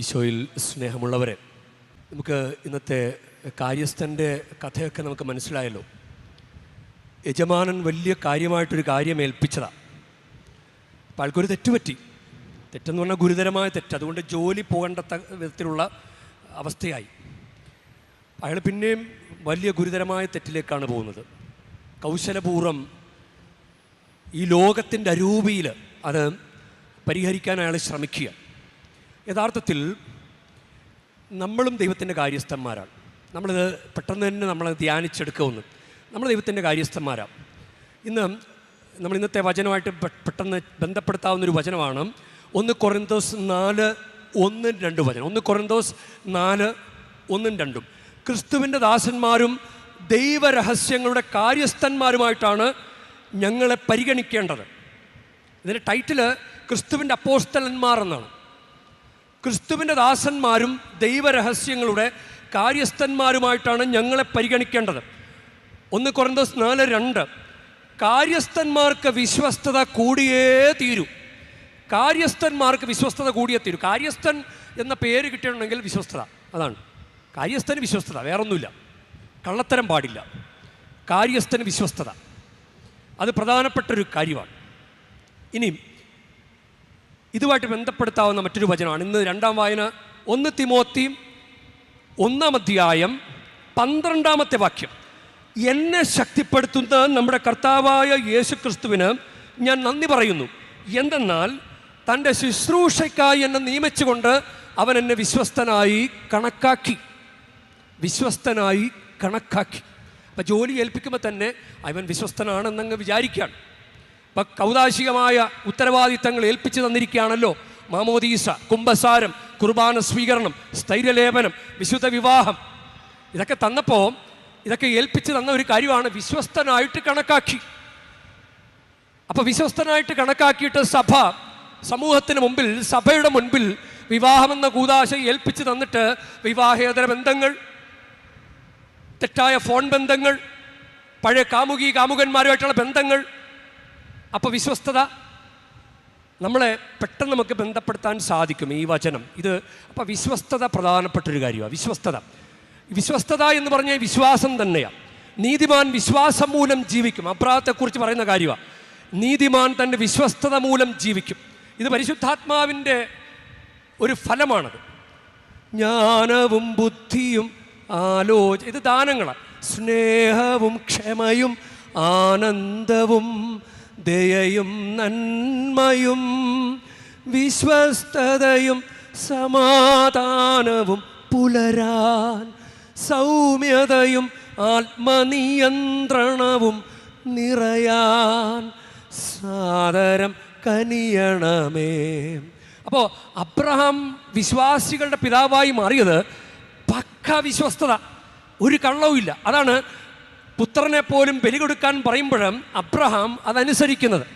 ഈശോയിൽ സ്നേഹമുള്ളവരെ നമുക്ക് ഇന്നത്തെ കാര്യസ്ഥന്റെ കഥയൊക്കെ നമുക്ക് മനസ്സിലായല്ലോ. യജമാനൻ വലിയ കാര്യമായിട്ടൊരു കാര്യം ഏൽപ്പിച്ചതാണ് അപ്പോൾ ആൾക്കൊരു തെറ്റുപറ്റി. തെറ്റെന്ന് പറഞ്ഞാൽ ഗുരുതരമായ തെറ്റ്. അതുകൊണ്ട് ജോലി പോകേണ്ട വിധത്തിലുള്ള അവസ്ഥയായി. അയാൾ പിന്നെയും വലിയ ഗുരുതരമായ തെറ്റിലേക്കാണ് പോകുന്നത്. കൗശലപൂർവം ഈ ലോകത്തിന്റെ അരൂപിയിൽ അത് പരിഹരിക്കാൻ അയാൾ ശ്രമിക്കുക. യഥാർത്ഥത്തിൽ നമ്മളും ദൈവത്തിന്റെ കാര്യസ്ഥന്മാരാണ്. നമ്മളിത് പെട്ടെന്ന് തന്നെ നമ്മൾ ധ്യാനിച്ചെടുക്കുമെന്ന്. നമ്മൾ ദൈവത്തിന്റെ കാര്യസ്ഥന്മാരാണ്. ഇന്ന് നമ്മൾ ഇന്നത്തെ വചനമായിട്ട് പെട്ടെന്ന് ബന്ധപ്പെടുത്താവുന്ന ഒരു വചനമാണ് ഒന്ന് കൊറിന്തോസ് നാല് ഒന്നും രണ്ടും വചനം. ഒന്ന് കൊറിന്തോസ് നാല് ഒന്നും രണ്ടും. ക്രിസ്തുവിന്റെ ദാസന്മാരും ദൈവരഹസ്യങ്ങളുടെ കാര്യസ്ഥന്മാരുമായിട്ടാണ് ഞങ്ങളെ പരിഗണിക്കേണ്ടത്. ഇതിന്റെ ടൈറ്റിൽ ക്രിസ്തുവിന്റെ അപ്പോസ്തലന്മാർ എന്നാണ് ക്രിസ്തുവിന്റെ ദാസന്മാരും ദൈവരഹസ്യങ്ങളുടെ കാര്യസ്ഥന്മാരുമായിട്ടാണ് ഞങ്ങളെ പരിഗണിക്കേണ്ടത്. ഒന്ന് കുറന്തോസ് നാല് രണ്ട്. കാര്യസ്ഥന്മാർക്ക് വിശ്വസ്തത കൂടിയേ തീരൂ. കാര്യസ്ഥന്മാർക്ക് വിശ്വസ്തത കൂടിയേ തീരൂ. കാര്യസ്ഥൻ എന്ന പേര് കിട്ടിയിട്ടുണ്ടെങ്കിൽ വിശ്വസ്തത. അതാണ്. കാര്യസ്ഥന് വിശ്വസ്തത വേറൊന്നുമില്ല. കള്ളത്തരം പാടില്ല. കാര്യസ്ഥന് വിശ്വസ്തത. അത് പ്രധാനപ്പെട്ടൊരു കാര്യമാണ്. ഇനിയും ഇതുമായിട്ട് ബന്ധപ്പെടുത്താവുന്ന മറ്റൊരു വചനമാണ്. ഇന്ന് രണ്ടാം വായന ഒന്ന് തിമോത്തി ഒന്നാം അധ്യായം പന്ത്രണ്ടാമത്തെ വാക്യം. എന്നെ ശക്തിപ്പെടുത്തുന്ന നമ്മുടെ കർത്താവായ യേശു ക്രിസ്തുവിന് ഞാൻ നന്ദി പറയുന്നു. എന്തെന്നാൽ തന്റെ ശുശ്രൂഷയ്ക്കായി എന്നെ നിയമിച്ചുകൊണ്ട് അവൻ എന്നെ വിശ്വസ്തനായി കണക്കാക്കി. വിശ്വസ്തനായി കണക്കാക്കി. അപ്പം ജോലി ഏൽപ്പിക്കുമ്പോൾ തന്നെ അവൻ വിശ്വസ്തനാണെന്നങ്ങ് വിചാരിക്കുകയാണ്. ഇപ്പം കൗതാശികമായ ഉത്തരവാദിത്തങ്ങൾ ഏൽപ്പിച്ചു തന്നിരിക്കുകയാണല്ലോ മാമോദീസ കുംഭസാരം കുർബാന സ്വീകരണം സ്ഥൈര്യലേപനം വിശുദ്ധ വിവാഹം. ഇതൊക്കെ തന്നപ്പോൾ ഇതൊക്കെ ഏൽപ്പിച്ചു തന്ന ഒരു കാര്യമാണ് വിശ്വസ്തനായിട്ട് കണക്കാക്കി. അപ്പോൾ വിശ്വസ്തനായിട്ട് കണക്കാക്കിയിട്ട് സഭ സമൂഹത്തിന് മുമ്പിൽ സഭയുടെ മുൻപിൽ വിവാഹമെന്ന കൂതാശ ഏൽപ്പിച്ചു തന്നിട്ട് വിവാഹേതര ബന്ധങ്ങൾ തെറ്റായ ഫോൺ ബന്ധങ്ങൾ പഴയ കാമുകി കാമുകന്മാരുമായിട്ടുള്ള ബന്ധങ്ങൾ അപ്പോൾ വിശ്വസ്തത നമ്മളെ പെട്ടെന്ന് നമുക്ക് ബന്ധപ്പെടുത്താൻ സാധിക്കും ഈ വചനം. ഇത് അപ്പോൾ വിശ്വസ്തത പ്രധാനപ്പെട്ടൊരു കാര്യമാണ് വിശ്വസ്തത. വിശ്വസ്തത എന്ന് പറഞ്ഞാൽ വിശ്വാസം തന്നെയാണ് നീതിമാൻ വിശ്വാസം മൂലം ജീവിക്കും. അപ്രാഹത്തെക്കുറിച്ച് പറയുന്ന കാര്യമാണ് നീതിമാൻ തന്റെ വിശ്വസ്തത മൂലം ജീവിക്കും. ഇത് പരിശുദ്ധാത്മാവിന്റെ ഒരു ഫലമാണത്. ജ്ഞാനവും ബുദ്ധിയും ആലോച ഇത് ദാനങ്ങളാണ് സ്നേഹവും ക്ഷമയും ആനന്ദവും ദയയും നന്മയും വിശ്വസ്തതയും സമാധാനവും പുലരാൻ സൗമ്യതയും ആത്മനിയന്ത്രണവും നിറയാൻ സാദരം കനിയണമേ. അപ്പോൾ അബ്രഹാം വിശ്വാസികളുടെ പിതാവായി മാറിയത് പക്ക വിശ്വസ്തത ഒരു കള്ളവുമില്ല. അതാണ് പുത്രനെ പോലും ബലി കൊടുക്കാൻ പറയുമ്പോഴും അബ്രഹാം അതനുസരിക്കുന്നത്.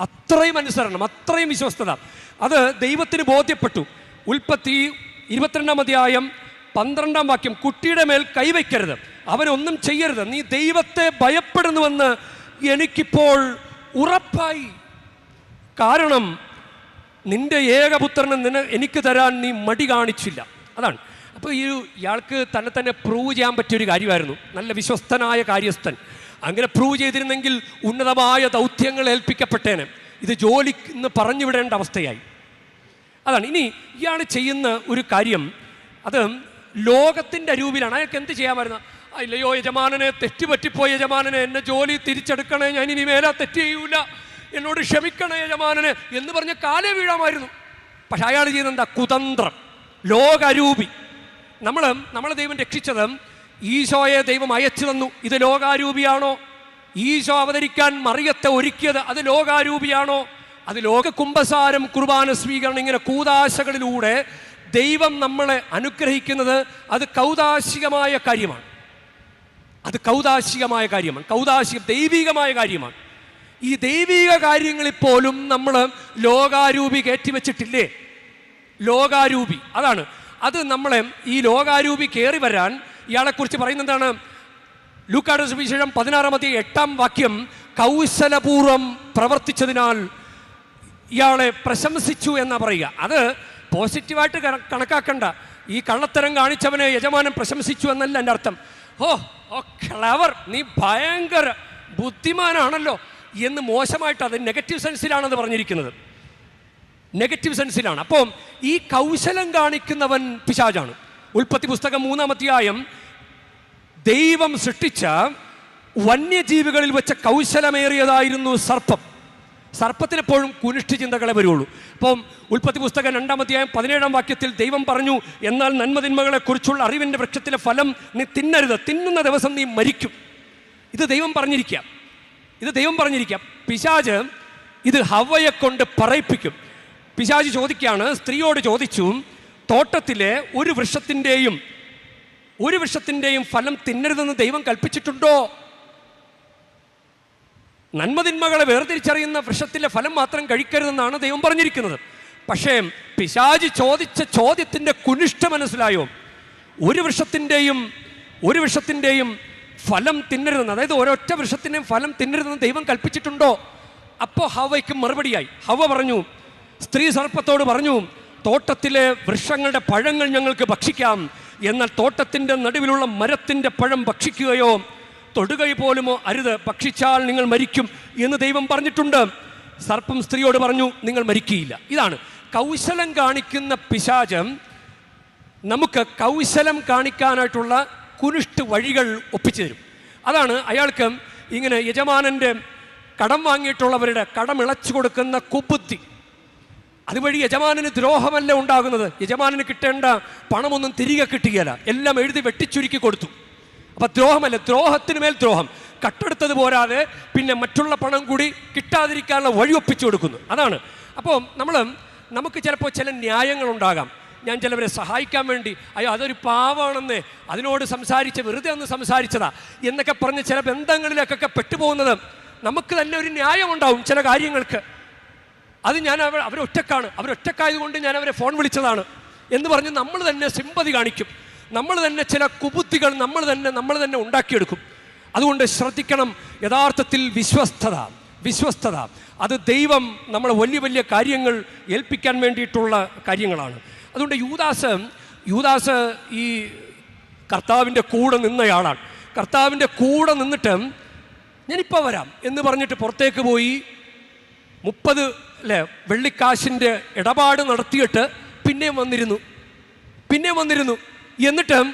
അത്രയും അനുസരണം അത്രയും വിശ്വസ്തത. അത് ദൈവത്തിന് ബോധ്യപ്പെട്ടു. ഉൽപ്പത്തി ഇരുപത്തിരണ്ടാം അധ്യായം പന്ത്രണ്ടാം വാക്യം കുട്ടിയുടെ മേൽ കൈവയ്ക്കരുത് അവനൊന്നും ചെയ്യരുത്. നീ ദൈവത്തെ ഭയപ്പെടുന്നുവെന്ന് എനിക്കിപ്പോൾ ഉറപ്പായി. കാരണം നിന്റെ ഏകപുത്രനെ നിന എനിക്ക് തരാൻ നീ മടി കാണിച്ചില്ല. അതാണ്. അപ്പോൾ ഈ ഇയാൾക്ക് തന്നെ തന്നെ പ്രൂവ് ചെയ്യാൻ പറ്റിയൊരു കാര്യമായിരുന്നു. നല്ല വിശ്വസ്തനായ കാര്യസ്ഥൻ. അങ്ങനെ പ്രൂവ് ചെയ്തിരുന്നെങ്കിൽ ഉന്നതമായ ദൗത്യങ്ങൾ ഏൽപ്പിക്കപ്പെട്ടേനെ. ഇത് ജോലി എന്ന് പറഞ്ഞു വിടേണ്ട അവസ്ഥയായി. അതാണ്. ഇനി ഇയാൾ ചെയ്യുന്ന ഒരു കാര്യം. അത് ലോകത്തിന്റെ രൂപിലാണ് അയാൾക്ക് എന്ത് ചെയ്യാമായിരുന്നു? അല്ലയോ യജമാനനെ തെറ്റുപറ്റിപ്പോയ യജമാനനെ. എന്നെ ജോലി തിരിച്ചെടുക്കണേ. ഞാൻ ഇനി മേലാ തെറ്റ് ചെയ്യൂല. എന്നോട് ക്ഷമിക്കണേ യജമാനനെ എന്ന് പറഞ്ഞ് കാലേ വീഴാമായിരുന്നു. പക്ഷെ അയാൾ ചെയ്യുന്ന എന്താ? കുതന്ത്രം. ലോകരൂപി. നമ്മൾ നമ്മളെ ദൈവം രക്ഷിച്ചത് ഈശോയെ ദൈവം അയച്ചു തന്നു. ഇത് ലോകാരൂപിയാണോ? ഈശോ അവതരിക്കാൻ മറിയത്തെ ഒരുക്കിയത് അത് ലോകാരൂപിയാണോ? അത് ലോക കുംഭസാരം കുർബാന സ്വീകരണം ഇങ്ങനെ കൂതാശകളിലൂടെ ദൈവം നമ്മളെ അനുഗ്രഹിക്കുന്നത് അത് കൗതാശികമായ കാര്യമാണ്. അത് കൗതാശികമായ കാര്യമാണ്. കൗതാശികം ദൈവികമായ കാര്യമാണ്. ഈ ദൈവിക കാര്യങ്ങളിൽ പോലും നമ്മൾ ലോകാരൂപി കയറ്റിവെച്ചിട്ടില്ലേ? ലോകാരൂപി. അതാണ് അത് നമ്മളെ ഈ ലോകാരൂപി കയറി വരാൻ ഇയാളെക്കുറിച്ച് പറയുന്നത് എന്താണ് ലൂക്കാട് സുവിശേഷം പതിനാറാമത്തെ എട്ടാം വാക്യം കൗശലപൂർവം പ്രവർത്തിച്ചതിനാൽ ഇയാളെ പ്രശംസിച്ചു എന്നാ പറയുക. അത് പോസിറ്റീവായിട്ട് കണക്കാക്കണ്ട. ഈ കള്ളത്തരം കാണിച്ചവനെ യജമാനൻ പ്രശംസിച്ചു എന്നല്ല എന്റെ അർത്ഥം. ഓ ഓ ക്ലവർ നീ ഭയങ്കര ബുദ്ധിമാനാണല്ലോ എന്ന് മോശമായിട്ട് അത് നെഗറ്റീവ് സെൻസിലാണത് പറഞ്ഞിരിക്കുന്നത്. നെഗറ്റീവ് സെൻസിലാണ് അപ്പോൾ ഈ കൗശലം കാണിക്കുന്നവൻ പിശാജാണ് ഉൽപ്പത്തി പുസ്തകം മൂന്നാം അധ്യായം ദൈവം സൃഷ്ടിച്ച വന്യജീവികളിൽ വെച്ച കൗശലമേറിയതായിരുന്നു സർപ്പം. സർപ്പത്തിനെപ്പോഴും കുനിഷ്ഠ ചിന്തകളെ വരുള്ളൂ. അപ്പം ഉൽപ്പത്തി പുസ്തകം രണ്ടാമത്തെ അധ്യായം പതിനേഴാം വാക്യത്തിൽ ദൈവം പറഞ്ഞു എന്നാൽ നന്മതിന്മകളെക്കുറിച്ചുള്ള അറിവിന്റെ വൃക്ഷത്തിലെ ഫലം നീ തിന്നരുത്. തിന്നുന്ന ദിവസം നീ മരിക്കും. ഇത് ദൈവം പറഞ്ഞിരിക്കുക ഇത് ദൈവം പറഞ്ഞിരിക്കുക പിശാജ് ഇത് ഹവയെ കൊണ്ട് പറയിപ്പിക്കും. പിശാജ് ചോദിക്കുകയാണ് സ്ത്രീയോട് ചോദിച്ചു തോട്ടത്തിലെ ഒരു വൃക്ഷത്തിന്റെയും ഒരു വൃക്ഷത്തിന്റെയും ഫലം തിന്നരുതെന്ന് ദൈവം കൽപ്പിച്ചിട്ടുണ്ടോ? നന്മതിന്മകളെ വേർതിരിച്ചറിയുന്ന വൃക്ഷത്തിന്റെ ഫലം മാത്രം കഴിക്കരുതെന്നാണ് ദൈവം പറഞ്ഞിരിക്കുന്നത്. പക്ഷേ പിശാജ് ചോദിച്ച ചോദ്യത്തിന്റെ കുനിഷ്ഠ മനസ്സിലായോ? ഒരു വൃക്ഷത്തിന്റെയും ഒരു വൃക്ഷത്തിന്റെയും ഫലം തിന്നരുതെന്ന് അതായത് ഒരൊറ്റ വൃക്ഷത്തിന്റെയും ഫലം തിന്നരുതെന്ന് ദൈവം കൽപ്പിച്ചിട്ടുണ്ടോ? അപ്പോൾ ഹവയ്ക്ക് മറുപടിയായി. ഹവ പറഞ്ഞു സ്ത്രീ സർപ്പത്തോട് പറഞ്ഞു തോട്ടത്തിലെ വൃക്ഷങ്ങളുടെ പഴങ്ങൾ ഞങ്ങൾക്ക് ഭക്ഷിക്കാം. എന്നാൽ തോട്ടത്തിന്റെ നടുവിലുള്ള മരത്തിന്റെ പഴം ഭക്ഷിക്കുകയോ തൊടുകൈ പോലുമോ അരുത്. ഭക്ഷിച്ചാൽ നിങ്ങൾ മരിക്കും എന്ന് ദൈവം പറഞ്ഞിട്ടുണ്ട്. സർപ്പം സ്ത്രീയോട് പറഞ്ഞു നിങ്ങൾ മരിക്കുകയില്ല ഇതാണ് കൗശലം കാണിക്കുന്ന പിശാചം. നമുക്ക് കൗശലം കാണിക്കാനായിട്ടുള്ള കുനിഷ്ട് വഴികൾ ഒപ്പിച്ചു തരും. അതാണ് അയാൾക്ക് ഇങ്ങനെ യജമാനന്റെ കടം വാങ്ങിയിട്ടുള്ളവരുടെ കടമിളച്ചു കൊടുക്കുന്ന കുബുദ്ധി. അതുവഴി യജമാനന് ദ്രോഹമല്ല ഉണ്ടാകുന്നത്. യജമാനന് കിട്ടേണ്ട പണമൊന്നും തിരികെ കിട്ടുകയില്ല എല്ലാം എഴുതി വെട്ടിച്ചുരുക്കി കൊടുത്തു. അപ്പൊ ദ്രോഹമല്ല ദ്രോഹത്തിന് മേൽ ദ്രോഹം. കട്ടെടുത്തത് പോരാതെ പിന്നെ മറ്റുള്ള പണം കൂടി കിട്ടാതിരിക്കാനുള്ള വഴി ഒപ്പിച്ചു കൊടുക്കുന്നു. അതാണ്. അപ്പോൾ നമ്മൾ നമുക്ക് ചിലപ്പോൾ ചില ന്യായങ്ങൾ ന്യായങ്ങളുണ്ടാകാം. ഞാൻ ചിലവരെ സഹായിക്കാൻ വേണ്ടി അയ്യോ അതൊരു പാവാണെന്ന് അതിനോട് സംസാരിച്ച് വെറുതെ ഒന്ന് സംസാരിച്ചതാ എന്നൊക്കെ പറഞ്ഞ് ചില ബന്ധങ്ങളിലേക്കൊക്കെ പെട്ടുപോകുന്നത് നമുക്ക് തന്നെ ഒരു ന്യായമുണ്ടാവും ചില കാര്യങ്ങൾക്ക്. അത് ഞാൻ അവർ അവരൊറ്റക്കാണ് അവരൊറ്റക്കായതുകൊണ്ട് ഞാൻ അവരെ ഫോൺ വിളിച്ചതാണ്. എന്ന് പറഞ്ഞ് നമ്മൾ തന്നെ സിമ്പതി കാണിക്കും. നമ്മൾ തന്നെ ചില കുബുദ്ധികൾ നമ്മൾ തന്നെ നമ്മൾ തന്നെ ഉണ്ടാക്കിയെടുക്കും. അതുകൊണ്ട് ശ്രദ്ധിക്കണം. യഥാർത്ഥത്തിൽ വിശ്വസ്തത വിശ്വസ്തത. അത് ദൈവം നമ്മളെ വലിയ വലിയ കാര്യങ്ങൾ ഏൽപ്പിക്കാൻ വേണ്ടിയിട്ടുള്ള കാര്യങ്ങളാണ്. അതുകൊണ്ട് യൂദാസ് യൂദാസ് ഈ കർത്താവിന്റെ കൂടെ നിന്നയാളാണ്. കർത്താവിന്റെ കൂടെ നിന്നിട്ട് ഞാനിപ്പോൾ വരാം എന്ന് പറഞ്ഞിട്ട് പുറത്തേക്ക് പോയി. മുപ്പത് അല്ലേ വെള്ളിക്കാശിന്റെ ഇടപാട് നടത്തിയിട്ട് പിന്നെയും വന്നിരുന്നു. പിന്നെയും വന്നിരുന്നു. എന്നിട്ട്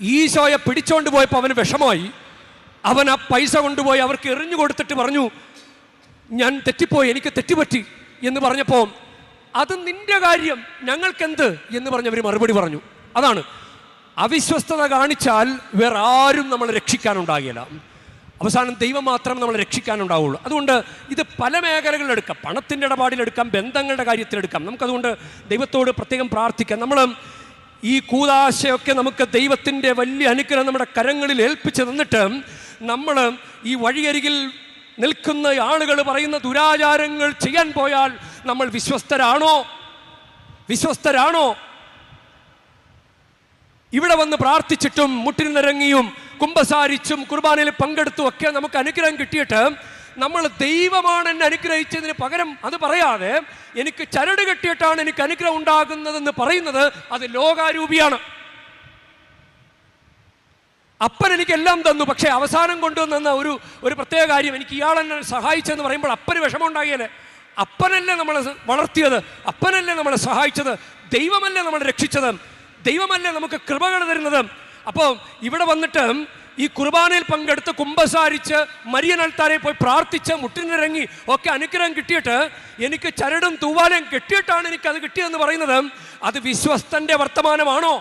ഈശോയെ പിടിച്ചോണ്ട് പോയപ്പോൾ അവന് വിഷമമായി. അവൻ ആ പൈസ കൊണ്ടുപോയി അവർക്ക് എറിഞ്ഞു കൊടുത്തിട്ട് പറഞ്ഞു ഞാൻ തെറ്റിപ്പോയി എനിക്ക് തെറ്റുപറ്റി എന്ന് പറഞ്ഞപ്പോൾ അത് നിന്റെ കാര്യം ഞങ്ങൾക്കെന്ത്? എന്ന് പറഞ്ഞവർ മറുപടി പറഞ്ഞു. അതാണ്. അവിശ്വസ്തത കാണിച്ചാൽ വേറെ ആരും നമ്മളെ രക്ഷിക്കാനുണ്ടാകില്ല. അവസാനം ദൈവം മാത്രം നമ്മൾ രക്ഷിക്കാനുണ്ടാവുള്ളൂ. അതുകൊണ്ട് ഇത് പല മേഖലകളിലെടുക്കാം പണത്തിന്റെ ഇടപാടിലെടുക്കാം ബന്ധങ്ങളുടെ കാര്യത്തിലെടുക്കാം നമുക്കതുകൊണ്ട് ദൈവത്തോട് പ്രത്യേകം പ്രാർത്ഥിക്കാം. നമ്മൾ ഈ കൂതാശയൊക്കെ നമുക്ക് ദൈവത്തിന്റെ വലിയ അനുഗ്രഹം നമ്മുടെ കരങ്ങളിൽ ഏൽപ്പിച്ച് തന്നിട്ട് നമ്മൾ ഈ വഴിയരികിൽ നിൽക്കുന്ന ആളുകൾ പറയുന്ന ദുരാചാരങ്ങൾ ചെയ്യാൻ പോയാൽ നമ്മൾ വിശ്വസ്തരാണോ? വിശ്വസ്തരാണോ? ഇവിടെ വന്ന് പ്രാർത്ഥിച്ചിട്ടും മുട്ടിനിറങ്ങിയും കുമ്പസാരിച്ചും കുർബാനയിൽ പങ്കെടുത്തും ഒക്കെ നമുക്ക് അനുഗ്രഹം കിട്ടിയിട്ട് നമ്മൾ ദൈവമാണ് എന്നെ അനുഗ്രഹിച്ചതിന് പകരം അത് പറയാതെ എനിക്ക് ചരട് കെട്ടിയിട്ടാണ് എനിക്ക് അനുഗ്രഹം ഉണ്ടാകുന്നതെന്ന് പറയുന്നത് അത് ലോകാരൂപിയാണ്. അപ്പൻ എനിക്ക് എല്ലാം തന്നു പക്ഷേ അവസാനം കൊണ്ടുവന്ന ഒരു ഒരു പ്രത്യേക കാര്യം എനിക്ക് ഇയാളെന്നെ സഹായിച്ചെന്ന് പറയുമ്പോൾ അപ്പന് വിഷമം അപ്പനല്ലേ നമ്മളെ വളർത്തിയത് അപ്പനല്ലേ നമ്മളെ സഹായിച്ചത് ദൈവമല്ലേ നമ്മളെ രക്ഷിച്ചത്. ദൈവമല്ലേ നമുക്ക് കൃപകൾ തരുന്നത്? അപ്പോൾ ഇവിടെ വന്നിട്ട് ഈ കുർബാനയിൽ പങ്കെടുത്ത് കുമ്പസാരിച്ച് മരിയൻ അൽത്താരെ പോയി പ്രാർത്ഥിച്ച് മുട്ടിനിറങ്ങി ഒക്കെ അനുഗ്രഹം കിട്ടിയിട്ട് എനിക്ക് ചരടും തൂവാലയും കിട്ടിയിട്ടാണ് എനിക്ക് അത് കിട്ടിയതെന്ന് പറയുന്നത്. അത് വിശ്വസ്തന്റെ വർത്തമാനമാണോ?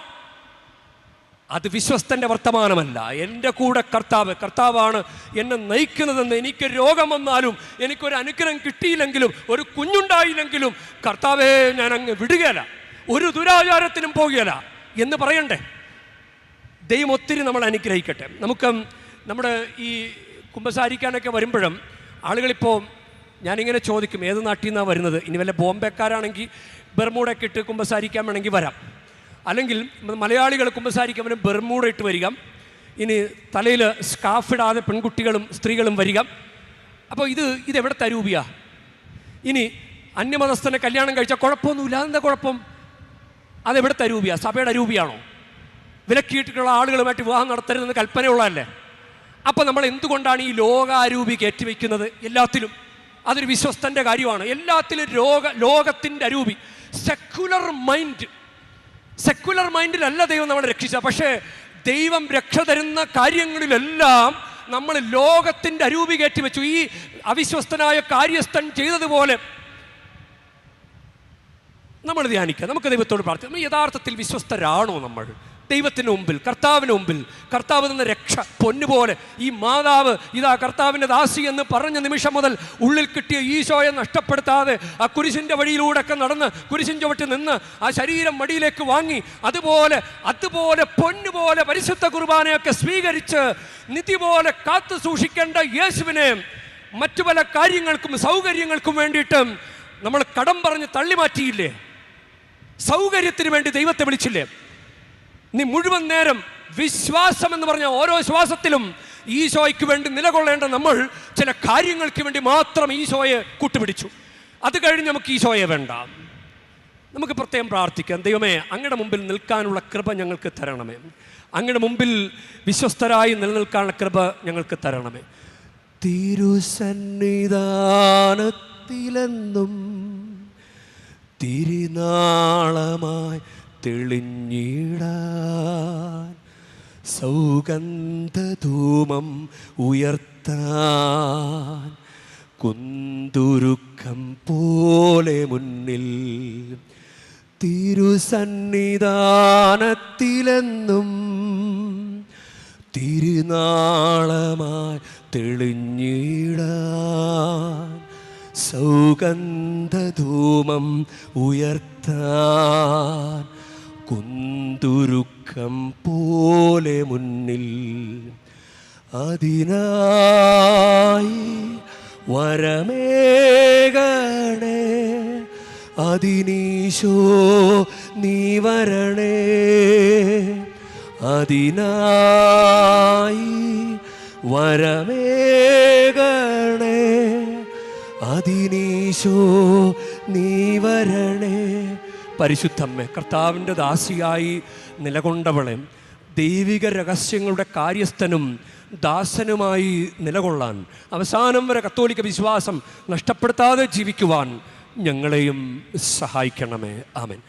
അത് വിശ്വസ്തന്റെ വർത്തമാനമല്ല. എന്റെ കൂടെ കർത്താവ് കർത്താവാണ് എന്നെ നയിക്കുന്നതെന്ന് എനിക്ക് രോഗം വന്നാലും എനിക്കൊരു അനുഗ്രഹം കിട്ടിയില്ലെങ്കിലും ഒരു കുഞ്ഞുണ്ടായില്ലെങ്കിലും കർത്താവെ ഞാൻ അങ്ങ് വിടുകയല്ല. ഒരു ദുരാചാരത്തിനും പോകുകയല്ല എന്ന് പറയണ്ടേ? ദൈവം ഒത്തിരി നമ്മൾ അനുഗ്രഹിക്കട്ടെ. നമുക്ക് നമ്മുടെ ഈ കുമ്പസാരിക്കാനൊക്കെ വരുമ്പോഴും ആളുകളിപ്പോൾ ഞാനിങ്ങനെ ചോദിക്കും ഏത് നാട്ടിൽ നിന്നാണ് വരുന്നത്? ഇനി വല്ല ബോംബെക്കാരാണെങ്കിൽ ബെർമൂടൊക്കെ ഇട്ട് കുമ്പസാരിക്കാൻ വേണമെങ്കിൽ വരാം. അല്ലെങ്കിൽ മലയാളികൾ കുമ്പസാരിക്കാൻ വരും ബെർമൂട ഇട്ട് വരിക. ഇനി തലയിൽ സ്കാഫ് ഇടാതെ പെൺകുട്ടികളും സ്ത്രീകളും വരിക. അപ്പോൾ ഇത് ഇതെവിടെ തരൂപിയാണ് ഇനി അന്യമതസ്ഥനെ കല്യാണം കഴിച്ചാൽ കുഴപ്പമൊന്നുമില്ല. അതെന്താ കുഴപ്പം? അതെവിടുത്തെ അരൂപിയാണ് സഭയുടെ അരൂപിയാണോ? വിലക്കിയിട്ടുള്ള ആളുകളുമായിട്ട് വിവാഹം നടത്തരുതെന്ന് കൽപ്പനയുള്ളതല്ലേ? അപ്പം നമ്മൾ എന്തുകൊണ്ടാണ് ഈ ലോകാരൂപി കയറ്റിവെക്കുന്നത്? എല്ലാത്തിലും. അതൊരു വിശ്വസ്തന്റെ കാര്യമാണ്. എല്ലാത്തിലും രോഗ ലോകത്തിന്റെ അരൂപി. സെക്കുലർ മൈൻഡ് സെക്കുലർ മൈൻഡിലല്ല ദൈവം നമ്മളെ രക്ഷിച്ച പക്ഷേ ദൈവം രക്ഷ തരുന്ന കാര്യങ്ങളിലെല്ലാം നമ്മൾ ലോകത്തിന്റെ അരൂപി കയറ്റി വെച്ചു ഈ അവിശ്വസ്തനായ കാര്യസ്ഥൻ ചെയ്തതുപോലെ നമ്മൾ ധ്യാനിക്കുക. നമുക്ക് ദൈവത്തോട് പ്രാർത്ഥിക്കാം. യഥാർത്ഥത്തിൽ വിശ്വസ്തരാണോ നമ്മൾ? ദൈവത്തിന് മുമ്പിൽ കർത്താവിന് മുമ്പിൽ കർത്താവ് നിന്ന് രക്ഷ പൊന്നുപോലെ ഈ മാതാവ് ഇതാ കർത്താവിന്റെ ദാസി എന്ന് പറഞ്ഞ നിമിഷം മുതൽ ഉള്ളിൽ കിട്ടിയ ഈശോയെ നഷ്ടപ്പെടുത്താതെ ആ കുരിശിന്റെ വഴിയിലൂടെ ഒക്കെ നടന്ന് കുരിശിൻ ചുവട്ട് നിന്ന് ആ ശരീരം മടിയിലേക്ക് വാങ്ങി അതുപോലെ അതുപോലെ പൊന്നുപോലെ പരിശുദ്ധ കുർബാനയൊക്കെ സ്വീകരിച്ച് നിധി പോലെ കാത്തു സൂക്ഷിക്കേണ്ട യേശുവിനെ മറ്റു പല കാര്യങ്ങൾക്കും സൗകര്യങ്ങൾക്കും വേണ്ടിയിട്ടും നമ്മൾ കടം പറഞ്ഞ് തള്ളി മാറ്റിയില്ലേ സൗകര്യത്തിന് വേണ്ടി ദൈവത്തെ വിളിച്ചില്ലേ? നീ മുഴുവൻ നേരം വിശ്വാസം എന്ന് പറഞ്ഞ ഓരോ ശ്വാസത്തിലും ഈശോയ്ക്ക് വേണ്ടി നിലകൊള്ളേണ്ട നമ്മൾ ചില കാര്യങ്ങൾക്ക് വേണ്ടി മാത്രം ഈശോയെ കൂട്ടുപിടിച്ചു. അത് കഴിഞ്ഞ് നമുക്ക് ഈശോയെ വേണ്ട. നമുക്ക് പ്രത്യേകം പ്രാർത്ഥിക്കാം. ദൈവമേ അങ്ങയുടെ മുമ്പിൽ നിൽക്കാനുള്ള കൃപ ഞങ്ങൾക്ക് തരണമേ. അങ്ങയുടെ മുമ്പിൽ വിശ്വസ്തരായി നിലനിൽക്കാനുള്ള കൃപ ഞങ്ങൾക്ക് തരണമേ. തിരുസന്നിധാനത്തിലെന്നും തിരുനാളമായി തെളിഞ്ഞിടാൻ സൗഗന്ധധൂമം ഉയർത്താൻ കുന്തുരുക്കം പോലെ മുന്നിൽ തിരുസന്നിധാനത്തിലെന്നും തിരുനാളമായി തെളിഞ്ഞിടാൻ സൗഗന്ധധൂമം ഉയർത്താൻ കുന്തുരുക്കം പോലെ മുന്നിൽ അതിനായി വരമേകണേ അതിനീശോ നീ വരണേ അതിനായി വരമേകണേ അതിനീശോ നീ വരണേ. പരിശുദ്ധമ്മേ കർത്താവിന്റെ ദാസിയായി നിലകൊണ്ടവളെ ദൈവിക രഹസ്യങ്ങളുടെ കാര്യസ്ഥനും ദാസനുമായി നിലകൊള്ളാൻ അവസാനം വരെ കത്തോലിക്ക വിശ്വാസം നഷ്ടപ്പെടുത്താതെ ജീവിക്കുവാൻ ഞങ്ങളെയും സഹായിക്കണമേ. ആമൻ.